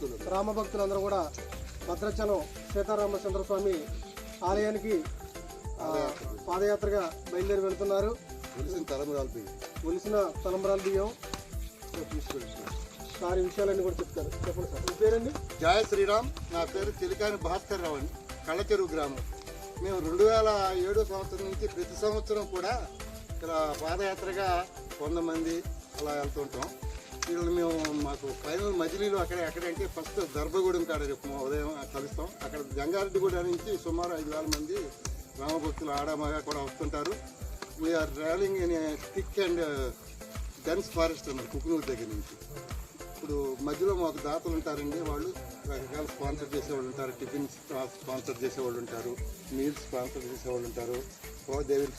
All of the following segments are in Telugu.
భక్తులు రామ భక్తులందరూ కూడా భద్రాచలం సీతారామచంద్ర స్వామి ఆలయానికి పాదయాత్రగా బయలుదేరి వెళ్తున్నారు. ఒలిసిన తలంబరాల బియ్యం. వారి విషయాలన్నీ కూడా చెప్తారు. చెప్పండి సార్. మీ పేరండి? జయ శ్రీరామ్. నా పేరు చిలికాని భాస్కర్ రావు అండి. కళ్ళచెరువు గ్రామం. మేము రెండు వేల ఏడో సంవత్సరం నుంచి ప్రతి సంవత్సరం కూడా ఇక్కడ పాదయాత్రగా వంద మంది అలా వెళ్తుంటాం. వీళ్ళు మేము మాకు ఫైనల్ మజిలీలో అక్కడ ఎక్కడంటే ఫస్ట్ దర్భగూడెం కాడ రేపు ఉదయం కలుస్తాం అక్కడ జంగారెడ్డిగూడ నుంచి సుమారు ఐదు వేల మంది రామభక్తులు ఆడమగా కూడా వస్తుంటారు. We're travelling in stick and dense forest అన్నారు కుకునూరు దగ్గర నుంచి. ఇప్పుడు మధ్యలో మాకు దాతలు ఉంటారండి వాళ్ళు రకరకాల స్పాన్సర్ చేసేవాళ్ళు ఉంటారు. టిఫిన్ స్పాన్సర్ చేసేవాళ్ళు ఉంటారు మీల్స్ స్పాన్సర్ చేసేవాళ్ళు ఉంటారు. They will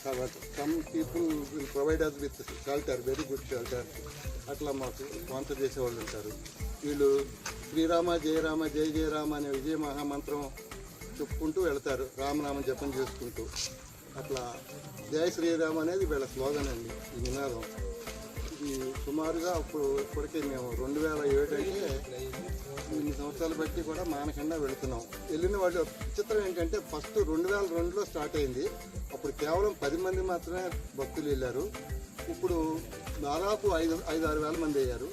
some people will provide us with shelter very good shelter అట్లా మాకు స్పాన్సర్ చేసేవాళ్ళు ఉంటారు. వీళ్ళు శ్రీరామ జయరామ జయ జయరామ అనే విజయ మహామంత్రం చెప్పుకుంటూ వెళ్తారు. రామనామం జపం చేసుకుంటూ. అట్లా జయ శ్రీరామ అనేది వీళ్ళ స్లోగన్ అండి ఈ నినాదం. ఇది సుమారుగా అప్పుడు ఇప్పటికే మేము రెండు వేల ఏడు అయితే ఇన్ని సంవత్సరాలు బట్టి కూడా మానకుండా వెళుతున్నాం. వెళ్ళిన వాళ్ళు చిత్రం ఏంటంటే ఫస్ట్ రెండు వేల రెండులో స్టార్ట్ అయింది. అప్పుడు కేవలం పది మంది మాత్రమే భక్తులు వెళ్ళారు. ఇప్పుడు దాదాపు ఐదు ఐదు ఆరు వేల మంది అయ్యారు.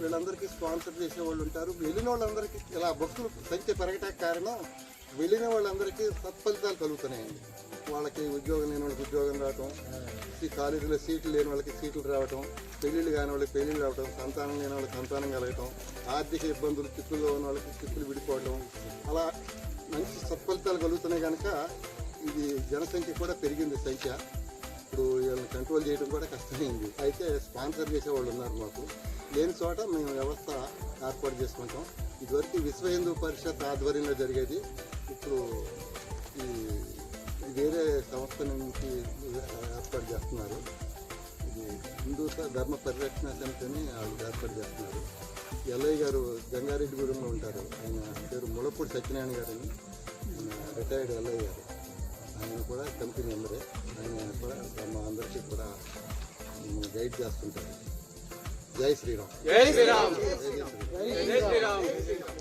వీళ్ళందరికీ స్పాన్సర్ చేసే వాళ్ళు ఉంటారు. వెళ్ళిన వాళ్ళందరికీ ఇలా భక్తులు సంఖ్య పెరగటానికి కారణం వెళ్ళిన వాళ్ళందరికీ సత్ఫలితాలు కలుగుతున్నాయండి వాళ్ళకి ఉద్యోగం లేని వాళ్ళకి ఉద్యోగం రావటం ఈ కాలేజీలో సీట్లు లేని వాళ్ళకి సీట్లు రావటం పెళ్ళిళ్ళు కాని వాళ్ళకి పెళ్ళిళ్ళు రావటం సంతానం లేని వాళ్ళకి సంతానం కలగటం ఆర్థిక ఇబ్బందులు చిక్కుల్లో ఉన్న వాళ్ళకి చిక్కులు విడిపోవడం అలా మంచి సత్ఫలితాలు కలుగుతున్నాయి కనుక ఇది జనసంఖ్య కూడా పెరిగింది సంఖ్య. ఇప్పుడు వీళ్ళని కంట్రోల్ చేయడం కూడా కష్టమైంది. అయితే స్పాన్సర్ చేసే వాళ్ళు ఉన్నారు మాకు. లేని చోట మేము వ్యవస్థ ఏర్పాటు చేసుకుంటాం. ఇదివరకు విశ్వ హిందూ పరిషత్ ఆధ్వర్యంలో జరిగేది. ఇప్పుడు ఈ వేరే సంస్థ నుంచి ఏర్పాటు చేస్తున్నారు. ఇది హిందూ ధర్మ పరిరక్షణ సమితిని వాళ్ళు ఏర్పాటు చేస్తున్నారు. ఎల్ఐ గారు గంగారెడ్డిగూడెంలో ఉంటారు. ఆయన పేరు ములపూడి సత్యనారాయణ గారు అని. రిటైర్డ్ ఎల్ఐ గారు. ఆయన కూడా కమిటీ మెంబరే. ఆయన కూడా మా అందరికీ కూడా గైడ్ చేస్తుంటారు జై శ్రీరామ్. జై శ్రీరామ్. జై శ్రీరామ్.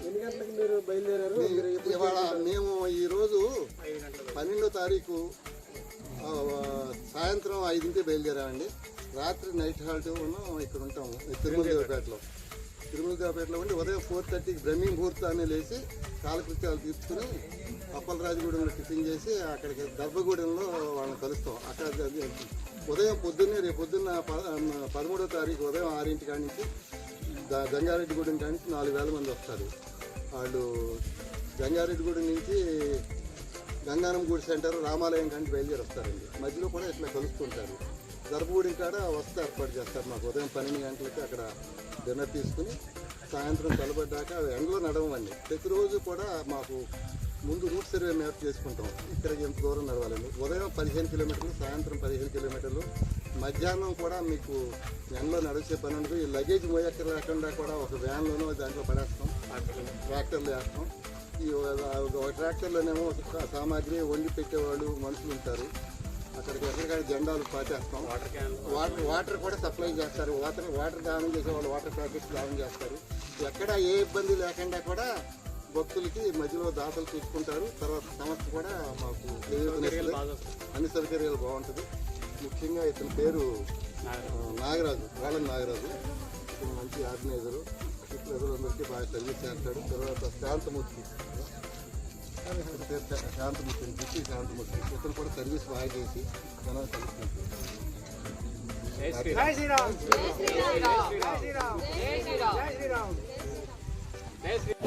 ఎన్ని గంటలకు మీరు బయలుదేరారు? మీరు ఎప్పుడు ఇవాళ మేము ఈరోజు పన్నెండో తారీఖు సాయంత్రం ఐదింటికి బయలుదేరామండి. రాత్రి నైట్ హాల్ట్ ఇక్కడ ఉంటాము తిరుమల దేవపేటలో తిరుమల దేవపేటలో ఉండి ఉదయం ఫోర్ థర్టీకి బ్రహ్మీ ముహూర్తాన్ని లేచి కాలకృత్యాలు తీసుకుని అప్పలరాజగూడెంలో టిఫిన్ చేసి అక్కడికి గర్భగూడెంలో వాళ్ళని కలుస్తాం. అక్కడ ఉదయం పొద్దున్నే రేపు పొద్దున్న పదమూడో తారీఖు ఉదయం ఆరింటి కాడి నుంచి ద- జంగారెడ్డిగూడెం కాడి నుంచి నాలుగు వేల మంది వస్తారు. వాళ్ళు జంగారెడ్డిగూడెం నుంచి గంగానం గుడి సెంటర్ రామాలయం కంటే బయలుదేరి వస్తారండి. మధ్యలో కూడా ఇట్లా కలుస్తుంటారు. గర్భగుడి కాడ వస్తే ఏర్పాటు చేస్తారు. మాకు ఉదయం పన్నెండు గంటలకి అక్కడ డిన్నర్ తీసుకుని సాయంత్రం తలబడ్డాక ఎండలో నడవండి ప్రతిరోజు కూడా మాకు ముందు రూట్ సర్వే మ్యాప్ చేసుకుంటాం. ఇక్కడికి ఎంత దూరం నడవాలండి ఉదయం పదిహేను కిలోమీటర్లు సాయంత్రం పదిహేను కిలోమీటర్లు. మధ్యాహ్నం కూడా మీకు ఎండలో నడిచే పని ఉండదు. ఈ లగేజ్ మోయక్కర్ లేకుండా కూడా ఒక వ్యాన్లోనో దాంట్లో పడేస్తాం. ట్రాక్టర్లో వేస్తాం. ఈ ఒక- ఒక ట్రాక్టర్లోనేమో సామాగ్రి వండి పెట్టేవాళ్ళు మనుషులు ఉంటారు. అక్కడికి ఎక్కడికక్కడ జెండాలు పాటేస్తాం. వాటర్ వాటర్ కూడా సప్లై చేస్తారు. వాటర్ వాటర్ దానం చేసే వాళ్ళు వాటర్ ప్యాకెట్స్ దానం చేస్తారు. ఎక్కడ ఏ ఇబ్బంది లేకుండా కూడా భక్తులకి మధ్యలో దాతలు తీసుకుంటారు తర్వాత సంస్థ కూడా మాకు అన్ని సౌకర్యాలు బాగుంటుంది. ముఖ్యంగా ఇతని పేరు నాగరాజు. వాళ్ళ నాగరాజు ఇతను మంచి ఆర్గనైజరు. ప్రజలందరికీ బాగా సర్వీస్ చేస్తాడు. తర్వాత శాంతమూర్తి. శాంతమూర్తిని చూసి శాంతమూర్తి ఇతను కూడా సర్వీస్ బాగా చేసి జనాలు కలుసుకుంటారు. జై శ్రీరామ్. జై శ్రీరామ్. జై శ్రీరామ్. జై శ్రీరామ్. జై శ్రీరామ్.